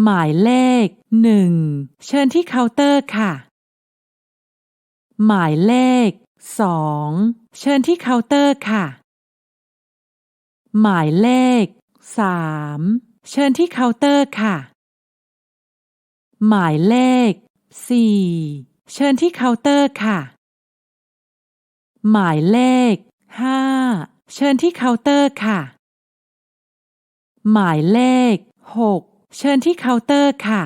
หมายเลขหนึ่งเชิญที่เคาน์เตอร์ค่ะ หมายเลขสองเชิญที่เคาน์เตอร์ค่ะ หมายเลขสามเชิญที่เคาน์เตอร์ค่ะ หมายเลขสี่เชิญที่เคาน์เตอร์ค่ะ หมายเลขห้าเชิญที่เคาน์เตอร์ค่ะ หมายเลขหก เชิญที่เคาน์เตอร์ค่ะ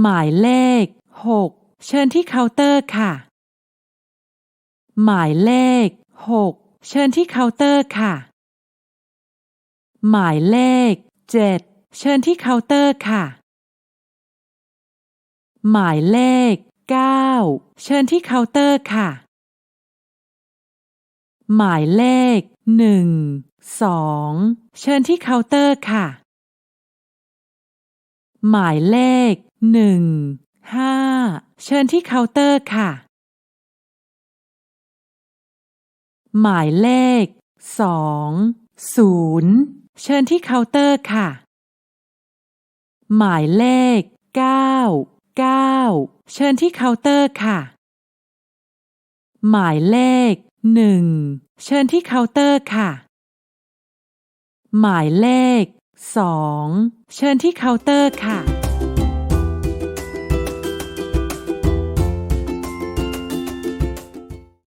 หมายเลขหกเชิญที่เคาน์เตอร์ค่ะ หมายเลขหกเชิญที่เคาน์เตอร์ค่ะ หมายเลขเจ็ดเชิญที่เคาน์เตอร์ค่ะ หมายเลขเก้าเชิญที่เคาน์เตอร์ค่ะ หมายเลขหนึ่งสองเชิญที่เคาน์เตอร์ค่ะ หมายเลขหนึ่งห้าเชิญที่เคาน์เตอร์ค่ะ หมายเลขสองศูนย์เชิญที่เคาน์เตอร์ค่ะ หมายเลขเก้าเก้าเชิญที่เคาน์เตอร์ค่ะ หมายเลขหนึ่งเชิญที่เคาน์เตอร์ค่ะ หมายเลขสองเชิญที่เคาน์เตอร์ค่ะ